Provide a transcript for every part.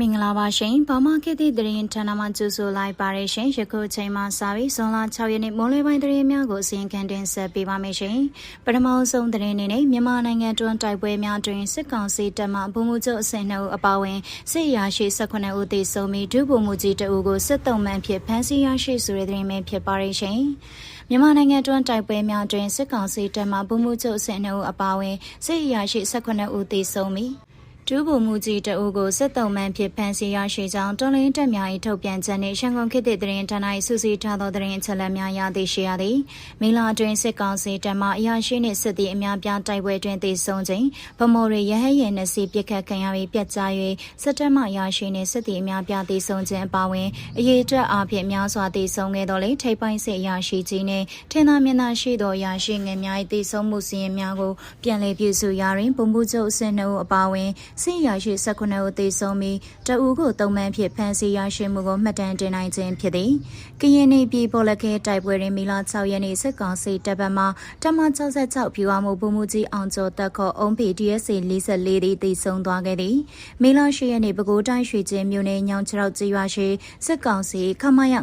မင်္ဂလာပါရှင်။ဘာမခေတ်သည့်သတင်းဌာနမှကြိုဆိုလိုက်ပါရရှင်။ယခုချိန်မှစပြီးဇွန်လ6ရက်နေ့မိုးလေပိုင်းသတင်းများကိုအစီရင်ခံတင်ဆက်ပေးပါမယ်ရှင်။ပထမဆုံးသတင်းအနေနဲ့မြန်မာနိုင်ငံတွင်းတိုက်ပွဲများတွင်စစ်ကောင်စီတပ်မှဗိုလ်မှူးချုပ်အစင်နှုတ်အပါအဝင်စစ်ရာရှိ18ဦးသေဆုံးပြီးဒုဗိုလ်မှူးကြီးတအူကိုစစ်တုံးမှန်ဖြစ်ဖမ်းဆီးရရှိဆိုတဲ့သတင်းပဲဖြစ်ပါရရှင်။မြန်မာနိုင်ငံတွင်းတိုက်ပွဲများတွင်စစ်ကောင်စီတပ်မှဗိုလ်မှူးချုပ်အစင်နှုတ်အပါအဝင်စစ်ရာရှိ18ဦးသေဆုံးပြီး ဒုဗိုလ်မှူးကြီးတအုပ်ကိုစစ်တုံးမှန်ဖြစ်ဖမ်းဆီးရရှိကြောင်းတွန်လင်းတက်များ၏ထုတ်ပြန်ချက်နှင့်ရှန်ကုန်ခေတ်သစ်သတင်းဌာန၏စုစည်းထားသောသတင်းအချက်အလက်များရသိရှိရသည်။မေလာတွင်စစ်ကောင်စီတပ်မှအရာရှိနှင့်စစ်သည်အများပြားတိုက်ပွဲတွင်သေဆုံးခြင်းဗမော်ရီရဟဲ့ရဲနှစီပစ်ခတ်ခံရပြီးပြတ်ကျ၍စစ်တပ်မှအရာရှိနှင့်စစ်သည်အများပြားသေဆုံးခြင်းအပါအဝင်အရေးအတွက်အဖြစ်များစွာသေဆုံးခဲ့သောလေထိပ်ပိုင်းစစ်အရာရှိကြီးနှင့်ထင်သာမြင်သာရှိသောအရာရှိငယ်များ၏သေဆုံးမှုစီးရင်များကိုပြန်လည်ပြုစုရာတွင်ပုံမှုချုပ်အစင်နှုတ်အပါအဝင်စစ်ရရှိ19ဦးသေဆုံးပြီးတအူးကိုတုံမှန်ဖြစ်ဖမ်းဆီးရရှိမှုကိုမှတ်တမ်းတင်နိုင်ခြင်းဖြစ်သည်။ကရင်နေပြည်ပေါ်လက်ခဲတိုက်ပွဲတွင်မီလာ6ရက်နေ့စစ်ကောင်စီတပ်ပတ်မှတမ66ပြူအားမှုဗိုလ်မှူးကြီးအောင်ကျော်တက်ခေါ်အုံးပီ DSA 44သည်သေဆုံးသွားခဲ့သည်။မီလာ10ရက်နေ့ပဲခူးတိုင်းရွှေကျင်းမြို့နယ်ညောင်ချောက်ကျေးရွာရှိစစ်ကောင်စီခမရ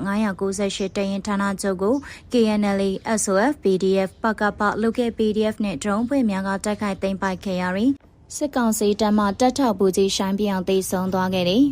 998တရင်ဌာနချုပ်ကို KNL SOF PDF ပကပလုကေ PDF နဲ့ drone ဖွဲ့များကတိုက်ခိုက်သိမ်းပိုက်ခဲ့ရပြီး စစ်ကောင်စီတပ်မှတက်ထောက်ပူကြီးရှိုင်းပြောင်သိဆုံးသွားခဲ့သည်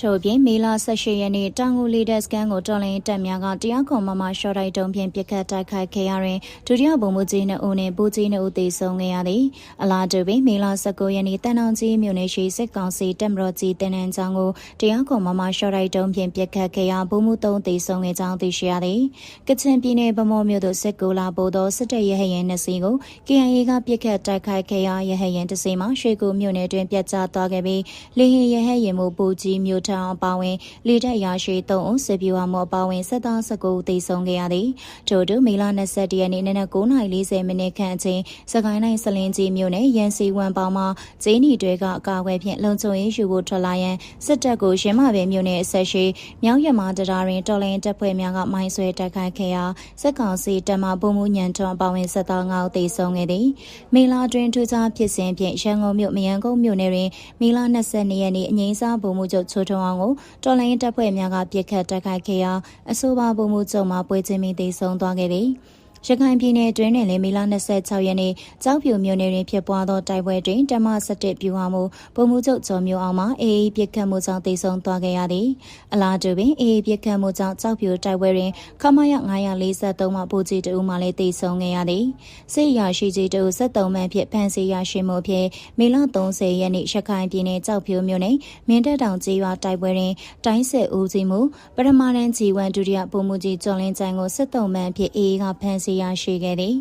ထို့ပြင်မေလ18ရက်နေ့တောင်ငူလီဒက်စကန်ကိုတော်လိုင်းတပ်များကတရားခွန်မမရှော့တိုက်တုံးဖြင့်ပစ်ခတ်တိုက်ခိုက်ခဲ့ရရင်ဒုတိယဗိုလ်မှူးကြီးနှုတ်နဲ့ဗိုလ်ကြီးနှုတ်သေဆုံးခဲ့ရသည်အလားတူပင်မေလ19ရက်နေ့တန်တောင်ကြီးမြို့နယ်ရှိစစ်ကောင်စီတပ်မတော်ကြီးတန်တန်းချောင်းကိုတရားခွန်မမရှော့တိုက်တုံးဖြင့်ပစ်ခတ်ခဲ့ရဗိုလ်မှူး3သေဆုံးခဲ့ကြောင်းသိရှိရသည်ကချင်ပြည်နယ်ဗမော်မြို့သို့စစ်ကူလာပို့သောစစ်တပ်ရဟရင်နှစ်စီးကို KIA ကပစ်ခတ်တိုက်ခိုက်ခဲ့ရရဟရင်တစ်စီးမှရွှေကူမြို့နယ်တွင်ပြတ်ကျသွားခဲ့ပြီးလေရင်ရဟရင်မှုပူကြီးမြို့ထောင်အပါဝင်လေတပ်ရရှိ3ဦးစစ်ပြူဟာမောအပါဝင်စစ်သား19ဦးသေဆုံးခဲ့ရသည်ထို့တူမေလ21ရက်နေ့နနက်9:40မိနစ်ခန့်အချိန်စကိုင်းတိုင်းစလင်းကြီးမြို့နယ်ရန်စီဝမ်ပေါမှာဂျင်းနီတွေကအကာအကွယ်ဖြင့်လုံခြုံရေးယူဖို့ထွက်လာရန်စစ်တပ်ကိုရင်းမပင်မြို့နယ်အဆက်ရှိမြောက်ရမတရားတွင်တော်လိုင်းတပ်ဖွဲ့များကမိုင်းဆွဲတိုက်ခိုက်ခဲ့ရာစစ်ကောင်စီတပ်မှပုံမှုညံထွန်းအပါဝင်စစ်သား9ဦးသေဆုံးခဲ့သည်မေလာတွင်ထူးခြားဖြစ်စဉ်ဖြင့်ရန်ကုန်မြို့မယန်းကုန်းမြို့နယ်တွင်မေလ22ရက်နေ့အငိမ့်စားပုံမှုချုပ်ချိုးထုံအောင်ကိုတော်လိုင်းတပ်ဖွဲ့များကပြစ်ခတ်တိုက်ခိုက်ခဲ့ရာအဆိုပါပုံမှုချုပ်မှပွဲချင်းမီသေဆုံးသွားခဲ့သည်။ ရခိုင်ပြည်နယ်တွင်းနဲ့လည်းမေလ26ရက်နေ့ကြောက်ဖြူမြို့နယ်တွင်ဖြစ်ပွားသောတိုက်ပွဲတွင်တမ17ပြူဟာမှုဗိုလ်မှူးချုပ်ကျော်မျိုးအောင်မှအေအေပြစ်ခတ်မှုကြောင့်တိုက်ဆုံသွားခဲ့ရသည်အလားတူပင်အေအေပြစ်ခတ်မှုကြောင့်ကြောက်ဖြူတိုက်ပွဲတွင်ခမရ943မှဗိုလ်ကြီးတဦးမှလည်းတိုက်ဆုံခဲ့ရသည်စစ်ရရှိကြီးတဦး73မှန်ဖြင့်ဖမ်းဆီးရရှိမှုဖြင့်မေလ30ရက်နေ့ရခိုင်ပြည်နယ်ကြောက်ဖြူမြို့နယ်မင်းတပ်တောင်ကြီးရွာတိုက်ပွဲတွင်တိုင်းစစ်ဦးစီးမှုပထမတန်းကြီးဝန်ဒုတိယဗိုလ်မှူးကြီးကျော်လင်းကျန်းကိုစစ်တုံးမှန်ဖြင့်အေအေကဖမ်းဆီးရရှိခဲ့သည်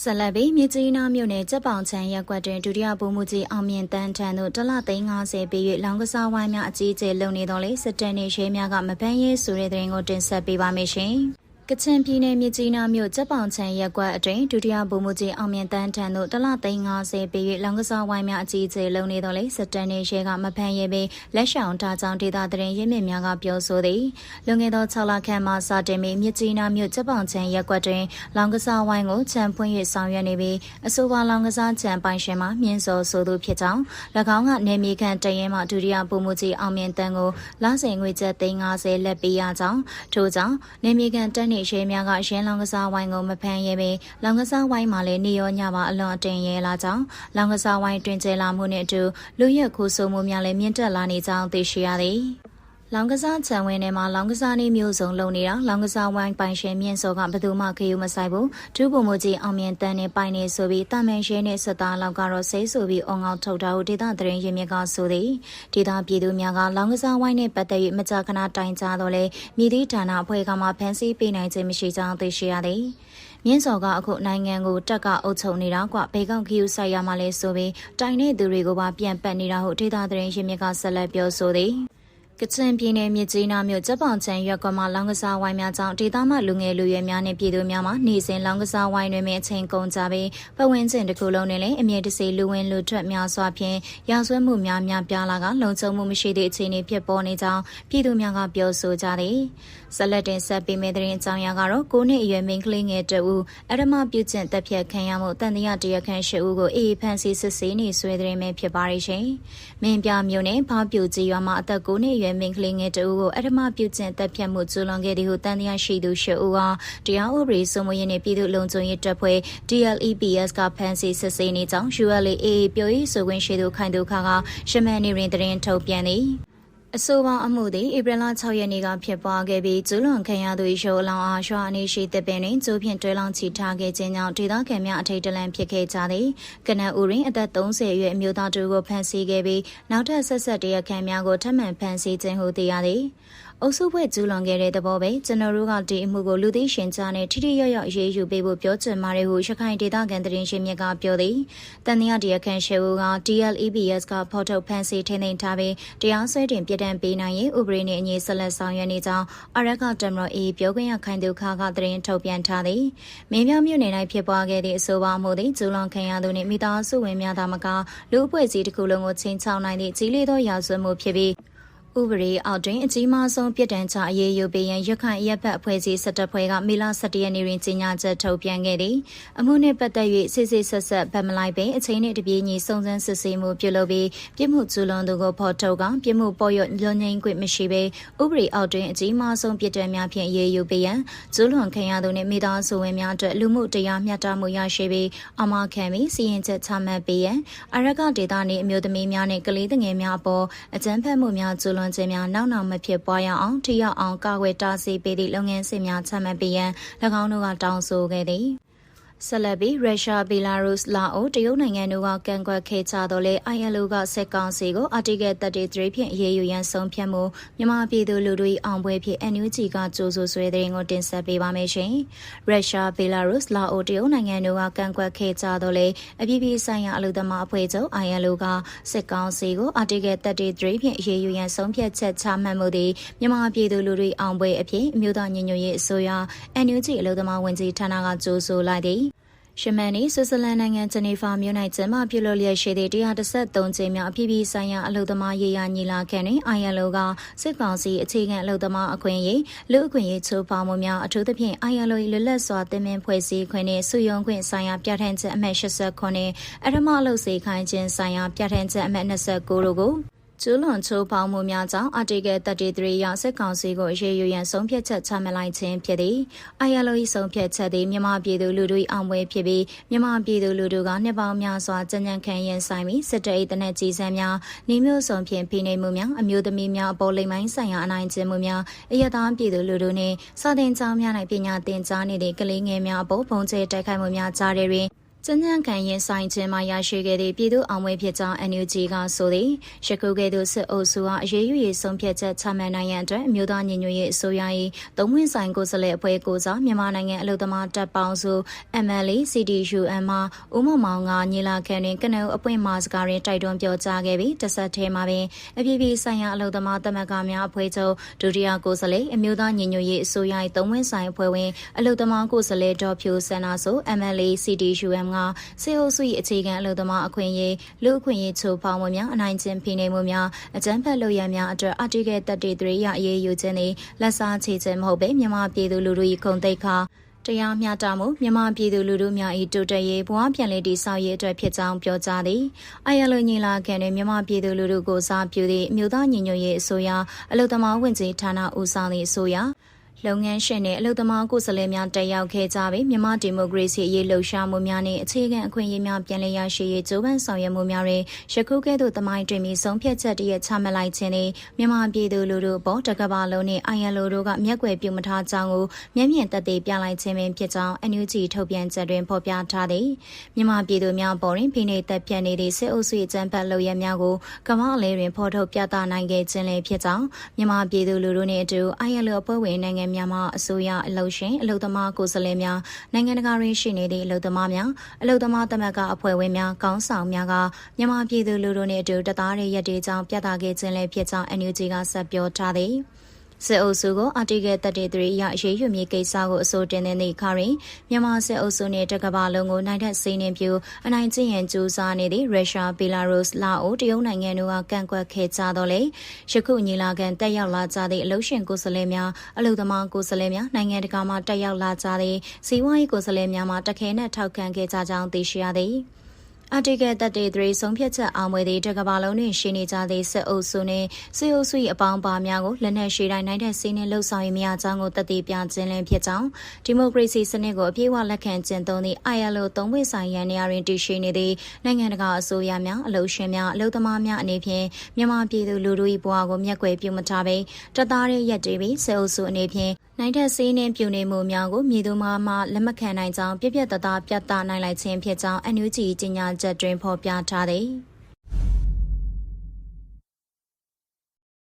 ဆလဘီမြကြီးနားမြို့နယ်ကြက်ပေါင်ချမ်းရက်ကွက်တွင်ဒုတိယဗိုလ်မှူးကြီးအောင်မြင့်တန်းထံသို့တလသိန်း90ပေး၍လောင်ကစားဝိုင်းများအကြီးအကျယ်လုပ်နေတော်လေစစ်တပ်နှင့်ရဲများကမပန်းရဲဆိုတဲ့တဲ့ရင်ကိုတင်ဆက်ပေးပါမယ်ရှင်။ ကချင်ပြည်နယ်မြကြီးနားမြို့ကျက်ပောင်ချံရက်ကွက်အတွင်းဒုတိယဗိုလ်မှူးကြီးအောင်မြင့်တန်းထံသို့တလသိန်း90ပေး၍လောင်ကစားဝိုင်းများအကြီးအကျယ်လုံနေတော်လေစစ်တမ်းနေရဲကမဖန်ရဲပြီးလက်ရှောင်ထားကြောင်းဒေသတရင်ရင်းမြစ်များကပြောဆိုသည်လွန်ခဲ့သော6လခန့်မှစတင်ပြီးမြကြီးနားမြို့ကျက်ပောင်ချံရက်ကွက်တွင်လောင်ကစားဝိုင်းကိုခြံဖွင့်၍ဆောင်ရွက်နေပြီးအဆိုပါလောင်ကစားခြံပိုင်ရှင်မှမြင်းစော်ဆိုသူဖြစ်ကြောင်း၎င်းကနေမီခန့်တရင်မှဒုတိယဗိုလ်မှူးကြီးအောင်မြင့်တန်းကိုလစဉ်ငွေကျပ်350လက်ပေးရကြောင်းထို့ကြောင့်နေမီခန့်တက်နေရဲများကရင်းလောင်ကစားဝိုင်းကိုမဖမ်းရဲပေလောင်ကစားဝိုင်းမှာလည်းနေရောညပါအလွန်အတင်ရဲလာကြောင်းလောင်ကစားဝိုင်းတွင်ကျဲလာမှုနှင့်အတူလူရက်ခိုးဆိုးမှုများလည်းမြင့်တက်လာနေကြောင်းသိရှိရသည် လောင်ကစားခြံဝင်းထဲမှာလောင်ကစားနေမျိုးစုံလုံနေတာလောင်ကစားဝိုင်းပိုင်ရှင်မြင့်စောကဘယ်သူမှခယူမဆိုင်ဘူးဒူးပုံမကြီးအောင်မြင်တန်းနေပိုင်နေဆိုပြီးတာမန်ရှဲနဲ့စသားလောက်ကတော့ဆဲဆိုပြီးအွန်အောင်ထုတ်တာဟုဒေသသတင်းရင်းမြစ်ကဆိုသည်ဒေသပြည်သူများကလောင်ကစားဝိုင်းနဲ့ပတ်သက်၍မကြာခဏတိုင်ကြားတော့လဲမြည်သည့်ဌာနအဖွဲ့ကမှဖန်ဆီးပေးနိုင်ခြင်းမရှိကြောင်းသိရှိရသည်မြင်းစော်ကအခုနိုင်ငံကိုတက်ကအုပ်ချုပ်နေတာကွဘေကောင်ခီယူဆိုင်ရမှလဲဆိုပြီးတိုင်တဲ့သူတွေကိုပါပြန်ပတ်နေတာဟုဒေသသတင်းရင်းမြစ်ကဆက်လက်ပြောဆိုသည် ကချင်ပြည်နယ်မြစ်ကြီးနားမြို့တပ်ပေါင်ချံရွက်ကမှလောင်ကစားဝိုင်းများကြောင့်ဒေသမှလူငယ်လူရွယ်များနဲ့ပြည်သူများမှာနေစဉ်လောင်ကစားဝိုင်းတွေမှာအချိန်ကုန်ကြပြီးပတ်ဝန်းကျင်တစ်ခုလုံးနဲ့လည်းအမြဲတစေလူဝင်လူထွက်များစွာဖြင့်ရာဇဝတ်မှုများများပြားလာကလုံခြုံမှုမရှိသည့်အခြေအနေဖြစ်ပေါ်နေကြောင်းပြည်သူများကပြောဆိုကြသည် ဆက်လက်တင်ဆက်ပေးမယ့်သတင်းအကြောင်းအရာကတော့ကိုနှစ်အရွယ်မိန်းကလေးငယ်တဦးအရမပြုကျင့်တပ်ဖြတ်ခံရမှုတန်တရားတရားခံရှိဦးကိုအေးဖန်စီစစ်ဆေးနေဆွဲတဲ့မယ့်ဖြစ်ပါရဲ့ရှင်။မင်းပြမျိုးနဲ့ဘာပြူကြီးရွာမှာအသက်9နှစ်အရွယ်မိန်းကလေးငယ်တဦးကိုအရမပြုကျင့်တပ်ဖြတ်မှုကျူးလွန်ခဲ့သည်ဟုတန်တရားရှိသူရှစ်ဦးဟာတရားဥပဒေစိုးမိုးရေးနှင့်ပြည်သူ့လုံခြုံရေးတပ်ဖွဲ့ DLEPS ကဖန်စီစစ်ဆေးနေကြောင်း ULA ပြောရေးဆိုခွင့်ရှိသူခိုင်သူခါကရှမန်နေရင်တရင်ထုတ်ပြန်သည်။ အဆိုပါအမှုသည်ဧပြီလ6ရက်နေ့ကဖြစ်ပွားခဲ့ပြီးကျူးလွန်ခံရသူရုပ်အလောင်းအားရွှာအနေရှိတဲ့ပင်တွင်ကျိုးဖြင့်တွဲလောင်းချီထားခဲ့ခြင်းကြောင့်ဒေသခံများအထိတ်တလန့်ဖြစ်ခဲ့ကြသည်ကနအူရင်အသက်30အရွယ်အမျိုးသားတူကိုဖမ်းဆီးခဲ့ပြီးနောက်ထပ်ဆက်ဆက်တရခံများကိုထပ်မံဖမ်းဆီးခြင်းဟုသိရသည် အုပ်စုဖွဲ့ကျူးလွန်ခဲ့တဲ့သဘောပဲကျွန်တော်တို့ကဒီအမှုကိုလူသိရှင်ကြားနဲ့ထိထိရောက်ရောက်အရေးယူပေးဖို့ပြောချင်ပါတယ်ဟုရခိုင်ဒေသခံသတင်းရှင်မြစ်ကပြောသည်တန်တရားတရားခံရှေဦးက DLEBS ကဖော်ထုတ်ဖန်ဆီးထိန်းသိမ်းထားပြီးတရားစွဲတင်ပြဒဏ်ပေးနိုင်ရေးဥပဒေနဲ့အညီဆက်လက်ဆောင်ရွက်နေကြောင်းအရက်ကတမရအေပြောခွင့်ရခိုင်သူခါကသတင်းထုတ်ပြန်ထားသည်မင်းများမြို့နယ်၌ဖြစ်ပွားခဲ့သည့်အဆိုပါမှုသည်ကျူးလွန်ခံရသူနှင့်မိသားစုဝင်များသာမကလူအဖွဲ့အစည်းတစ်ခုလုံးကိုချင်းချောင်းနိုင်သည့်ကြီးလေးသောရာဇဝတ်မှုဖြစ်ပြီး ဥပဒေအောက်တွင်အကြီးမားဆုံးပြစ်ဒဏ်ချအရေးယူပေးရန်ရခိုင်ရပ်ဖက်အဖွဲ့အစည်း၁၁ဖွဲ့ကမေလ17ရက်နေ့တွင်ကြေညာချက်ထုတ်ပြန်ခဲ့သည်အမှုနှင့်ပတ်သက်၍စစ်စစ်ဆက်ဆက်ဗတ်မလိုက်ပင်အချိန်နှင့်တပြေးညီစုံစမ်းစစ်ဆေးမှုပြုလုပ်ပြီးပြစ်မှုကျူးလွန်သူကိုဖော်ထုတ်ကပြစ်မှုပေါ်ရွလွန်ငင်းခွင့်မရှိဘဲဥပဒေအောက်တွင်အကြီးမားဆုံးပြစ်ဒဏ်များဖြင့်အရေးယူပေးရန်ကျူးလွန်ခံရသူနှင့်မိသားစုဝင်များအတွက်လူမှုတရားမျှတမှုရရှိပြီးအမခံပြီးစီရင်ချက်ချမှတ်ပေးရန်အရကဒေသနှင့်အမျိုးသမီးများနှင့်ကလေးငယ်များအပေါ်အကြမ်းဖက်မှုများကျူးလွန်ခြင်းများနောက်နောက်မဖြစ်ပွားရအောင်ထိရောက်အောင်ကာကွယ်တားဆီးပေးသည့်လုပ်ငန်းစဉ်များချမှတ်ပေးရန်၎င်းတို့ကတောင်းဆိုခဲ့သည် ဆက်လက်ပြီးရုရှားဘီလာရုစ်လာအိုတရုတ်နိုင်ငံတို့ကကန့်ကွက်ခဲ့ကြတော့လေ ILO ကစက်ကောင်စီကို Article 33ဖြင့်အရေးယူရန်ဆုံးဖြတ်မှုမြန်မာပြည်သူလူထု၏အောင်ပွဲဖြင့် NUG ကကြိုးဆိုဆွဲတဲ့ကိုတင်ဆက်ပေးပါမယ်ရှင်။ရုရှားဘီလာရုစ်လာအိုတရုတ်နိုင်ငံတို့ကကန့်ကွက်ခဲ့ကြတော့လေအပြည်ပြည်ဆိုင်ရာအလို့သမားအဖွဲ့ချုပ် ILO ကစက်ကောင်စီကို Article 33ဖြင့်အရေးယူရန်ဆုံးဖြတ်ချက်ချမှတ်မှုသည်မြန်မာပြည်သူလူထုအောင်ပွဲအဖြစ်အမျိုးသားညီညွတ်ရေးအစိုးရ NUG အလို့သမားဝန်ကြီးဌာနကကြိုးဆိုလိုက်သည် ရှမန်နီဆွစ်ဇာလန်နိုင်ငံဂျနီဖာမြို့၌ကျင်းပပြုလုပ်လျက်ရှိသည့်133ကြိမ်မြောက်အပြည်ပြည်ဆိုင်ရာအလုံသမားရေးရာညီလာခံတွင် ILO ကစစ်ကောင်စီအခြေခံအလုံသမားအခွင့်အရေးလူအခွင့်အရေးချိုးဖောက်မှုများအထူးသဖြင့် ILO ၏လွတ်လပ်စွာတင်မြင်ဖွဲ့စည်းခွင့်နှင့်စုယုံခွင့်ဆိုင်ရာပြဋ္ဌာန်းချက်အမှတ်89နှင့်အထမအလုပ်စေခိုင်းခြင်းဆိုင်ရာပြဋ္ဌာန်းချက်အမှတ်29တို့ကို ကျူးလွန်ချိုးဖောက်မှုများကြောင့် Article 33ရစစ်ကောင်စီကိုအရေးယူရန်ဆုံးဖြတ်ချက်ချမှတ်လိုက်ခြင်းဖြစ်သည်။ ILO ၏ဆုံးဖြတ်ချက်သည်မြန်မာပြည်သူလူထု၏အောင်ပွဲဖြစ်ပြီးမြန်မာပြည်သူလူထုကနှစ်ပေါင်းများစွာကြံ့ကြံ့ခံရင်ဆိုင်ပြီးစစ်တပ်၏တနက်ကြီးစံများနှီးမျိုးစုံဖြင့်ဖိနှိပ်မှုများအမျိုးသမီးများအပေါ်လိမ်မိုင်းဆိုင်ရာအနိုင်ကျင့်မှုများအယက်သားပြည်သူလူထုနှင့်စာသင်ကျောင်းများ၌ပညာသင်ကြားနေသည့်ကလေးငယ်များအပေါ်ပုံကျဲတိုက်ခိုက်မှုများကြားတဲ့တွင် ကျန်းကျန်းခံရင်ဆိုင်ခြင်းမှာရရှိခဲ့သည့်ပြည်သူအောင်ပွဲဖြစ်ကြောင်း NUG ကဆိုသည်ရခုကဲ့သို့စစ်အုပ်စုဟာအရေးယူရေးဆုံးဖြတ်ချက်ချမှတ်နိုင်ရန်အတွက်အမျိုးသားညီညွတ်ရေးအစိုးရ၏သုံးဝင်ဆိုင်ကိုယ်စားလှယ်အဖွဲ့ကိုစားမြန်မာနိုင်ငံအလို့သမားတပ်ပေါင်းစု MLA CDUM မှဦးမမောင်ကညီလာခံတွင်ကနအူအပွင့်မာစကားတွင်တိုက်တွန်းပြောကြားခဲ့ပြီးတဆက်ထဲမှာပင်အပြည်ပြည်ဆိုင်ရာအလို့သမားသမဂ္ဂများအဖွဲ့ချုပ်ဒုတိယကိုယ်စားလှယ်အမျိုးသားညီညွတ်ရေးအစိုးရ၏သုံးဝင်ဆိုင်အဖွဲ့ဝင်အလို့သမားကိုယ်စားလှယ်ဒေါ်ဖြူစန္နာဆို MLA CDUM ကစေအုပ်စု၏အခြေခံအလို့သမားအခွင့်အရေးလူအခွင့်အရေးချိုးဖောက်မှုများအနိုင်ကျင့်ဖိနှိပ်မှုများအကြမ်းဖက်လုပ်ရန်များအတွက် Article 33ရအရေးယူခြင်းသည်လက်စားချေခြင်းမဟုတ်ဘဲမြန်မာပြည်သူလူထု၏ခုံတိတ်ခါတရားမျှတမှုမြန်မာပြည်သူလူထုများ၏တိုးတက်ရေးဘဝပြန်လည်တည်ဆောက်ရေးအတွက်ဖြစ်ကြောင်းပြောကြားသည်။အာရလိုညီလာခံတွင်မြန်မာပြည်သူလူထုကိုစားပြုသည့်မြို့သားညီညွတ်ရေးအစိုးရအလို့သမားဝင်ကြီးဌာနဦးဆောင်သည့်အစိုးရ လုပ်ငန်းရှင်နဲ့အလုပ်သမားကိုယ်စားလှယ်များတက်ရောက်ခဲ့ကြပြီးမြန်မာဒီမိုကရေစီအရေးလှုပ်ရှားမှုများနဲ့အခြေခံအခွင့်အရေးများပြန်လည်ရရှိရေးကြိုးပမ်းဆောင်ရွက်မှုများတွင်ယခုကဲ့သို့သမိုင်းတွင်ပြီးဆုံးဖြတ်ချက်တရချမှတ်လိုက်ခြင်းနဲ့မြန်မာပြည်သူလူထုပေါ်တကဘာလုံးနဲ့ ILO တို့ကမျက်ကွယ်ပြုမထားကြောင်းကိုမျက်မြင်သက်သေပြလိုက်ခြင်းပင်ဖြစ်ကြောင်း NUG ထုတ်ပြန်ချက်တွင်ဖော်ပြထားသည်မြန်မာပြည်သူများပေါ်တွင်ဖိနှိပ်သက်ပြတ်နေသည့်စစ်အုပ်စုအကြမ်းဖက်လုပ်ရများကိုကမ္ဘာအလဲတွင်ဖော်ထုတ်ပြသနိုင်ခဲ့ခြင်းလည်းဖြစ်ကြောင်းမြန်မာပြည်သူလူထုနှင့်အတူ ILO အဖွဲ့ဝင်နိုင်ငံနိုင်ငံများမှအစိုးရအလုပ်ရှင်အလုပ်သမားကိုယ်စားလှယ်များနိုင်ငံတကာရင်းရှိနေသည့်အလုပ်သမားများအလုပ်သမားသမဂ္ဂအဖွဲ့ဝင်များကောင်းဆောင်များကမြန်မာပြည်သူလူထုနှင့်အတူတသားတဲ့ရက်တေကြောင့်ပြသခဲ့ခြင်းလည်းဖြစ်ကြောင်း NUG ကဆက်ပြောထားသည် စစ်အုပ်စုကိုအာတီကယ်33အရအရေးယူမြေကိစ္စကိုအစိုးတင်တဲ့နေ့ခါရင်မြန်မာစစ်အုပ်စုနဲ့တကဘာလုံးကိုနိုင်တဲ့စိနေပြူအနိုင်ကျင့်ရန်ကြိုးစားနေသည့်ရုရှား၊ဘီလာရုစ်၊လာအိုတရုတ်နိုင်ငံတို့ကကန့်ကွက်ခဲ့ကြတော့လေယခုညီလာခံတက်ရောက်လာကြသည့်အလို့ရှင်ကိုယ်စားလှယ်များအလို့သမားကိုယ်စားလှယ်များနိုင်ငံတကာမှတက်ရောက်လာကြသည့်စီးပွားရေးကိုယ်စားလှယ်များမှတခဲနဲ့ထောက်ခံခဲ့ကြကြောင်းသိရှိရသည် အာတီကယ်တက်တေ3ဆုံးဖြတ်ချက်အောင်ဝယ်သည့်တကဘာလုံးတွင်ရှိနေကြသည့်စစ်အုပ်စုနှင့်စစ်အုပ်စု၏အပေါင်းပါများကိုလက်နက်ရှိတိုင်းနိုင်တဲ့စီးနှင်းလှုပ်ဆောင်ရမရကြောင်းကိုတည်တည်ပြခြင်းလင်းဖြစ်ကြောင်းဒီမိုကရေစီစနစ်ကိုအပြည့်အဝလက်ခံကျင့်သုံးသည့် ILO သုံးပွင့်ဆိုင်ရန်နေရာတွင်တည်ရှိနေသည့်နိုင်ငံတကာအစိုးရများအလုပ်ရှင်များအလုပ်သမားများအနေဖြင့်မြန်မာပြည်သူလူထု၏ဘဝကိုမျက်ကွယ်ပြုမထားဘဲတသားရဲရက်တေးပြီးစစ်အုပ်စုအနေဖြင့် နိုင်တဲ့စီးနှင်းပြူနေမှုများကိုမြေသူမှမှလက်မခံနိုင်ကြောင်းပြပြတသားပြသနိုင်လိုက်ခြင်းဖြစ်ကြောင်း NUG ကြီးညာချက်တွင်ဖော်ပြထားသည်။